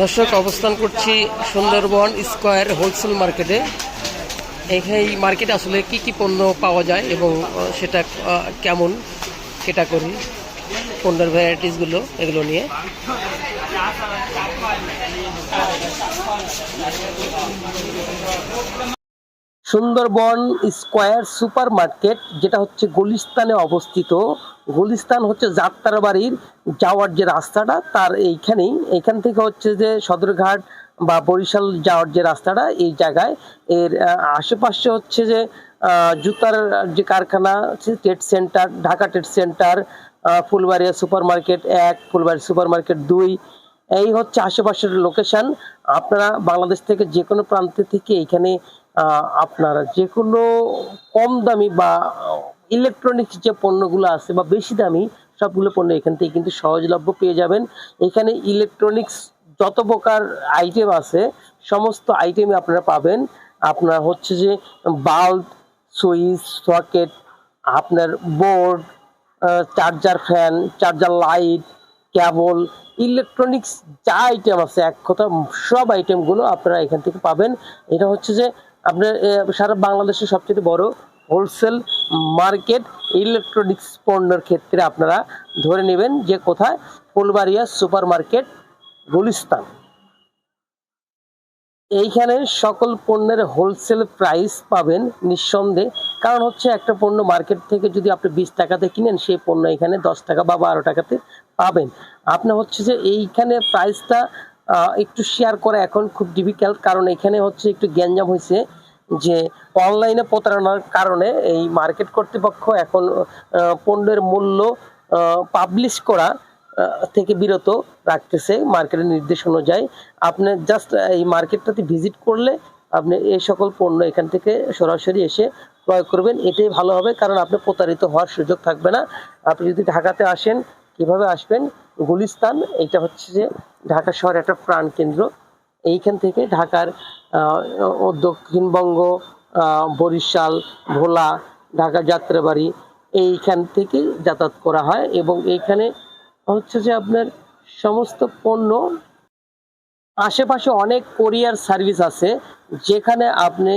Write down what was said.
দর্শক, অবস্থান করছি সুন্দরবন স্কোয়ার হোলসেল মার্কেটে। এই মার্কেটে আসলে কি কি পণ্য পাওয়া যায় এবং সেটা কেমন ক্যাটাগরি পণ্যের ভ্যারাইটিসগুলো এগুলো নিয়ে। সুন্দরবন স্কোয়ার সুপার মার্কেট যেটা হচ্ছে গুলিস্তানে অবস্থিত। গুলিস্তান হচ্ছে যাত্রাবাড়ির যাওয়ার যে রাস্তাটা তার এইখানেই। এখান থেকে হচ্ছে যে সদরঘাট বা বরিশাল যাওয়ার যে রাস্তাটা এই জায়গায়। এর আশেপাশে হচ্ছে যে জুতার যে কারখানা trade centre Dhaka trade centre Fulbaria super market এক ফুলবাড়ি সুপার মার্কেট দুই। এই হচ্ছে আশেপাশের লোকেশন। আপনারা বাংলাদেশ থেকে যে কোনো প্রান্ত থেকে আহ, আপনারা যে কোনো কম দামি বা ইলেকট্রনিক্স যে পণ্যগুলো আছে বা বেশি দামি, সবগুলো পণ্য এখান থেকে কিন্তু সহজলভ্য পেয়ে যাবেন। এখানে ইলেকট্রনিক্স যত প্রকার আইটেম আছে, সমস্ত আইটেমই আপনারা পাবেন। আপনার হচ্ছে যে বাল্ব সুইচ সকেট আপনার board charger fan charger light cable electronics যা আইটেম আছে, এক কথা সব আইটেমগুলো আপনারা এখান থেকে পাবেন। এটা হচ্ছে যে আপনার সারা বাংলাদেশের সবচেয়ে বড় হোলসেল মার্কেট ইলেকট্রনিক্স পণ্যের ক্ষেত্রে আপনারা ধরে নেবেন যে কোথায়? Fulbaria super market Gulistan. এইখানে সকল পণ্যের হোলসেল প্রাইস পাবেন নিঃসন্দেহে। কারণ হচ্ছে একটা পণ্য মার্কেট থেকে যদি আপনি বিশ টাকাতে কিনেন, সেই পণ্য এখানে দশ টাকা বা বারো টাকাতে পাবেন। আপনি হচ্ছে যে এইখানে প্রাইসটা একটু শেয়ার করা এখন খুব ডিফিকাল্ট কারণ এখানে হচ্ছে একটু গ্যাঞ্জাম হয়েছে যে অনলাইনে প্রতারণার কারণে এই মার্কেট কর্তৃপক্ষ এখন পণ্যের মূল্য পাবলিশ করা থেকে বিরত রাখতেছে মার্কেটের নির্দেশ অনুযায়ী। আপনি জাস্ট এই মার্কেটটাতে ভিজিট করলে আপনি এই সকল পণ্য এখান থেকে সরাসরি এসে ক্রয় করবেন। এটাই ভালো হবে কারণ আপনি প্রতারিত হওয়ার সুযোগ থাকবে না। আপনি যদি ঢাকাতে আসেন, কীভাবে আসবেন? গুলিস্তান, এটা হচ্ছে যে ঢাকা শহরের একটা প্রাণ কেন্দ্র এইখান থেকে ঢাকার দক্ষিণবঙ্গ বরিশাল, ভোলা, ঢাকা যাত্রাবাড়ি এইখান থেকে যাতায়াত করা হয় এবং এইখানে হচ্ছে যে আপনার সমস্ত পণ্য, আশেপাশে অনেক কোরিয়ার সার্ভিস আছে, যেখানে আপনি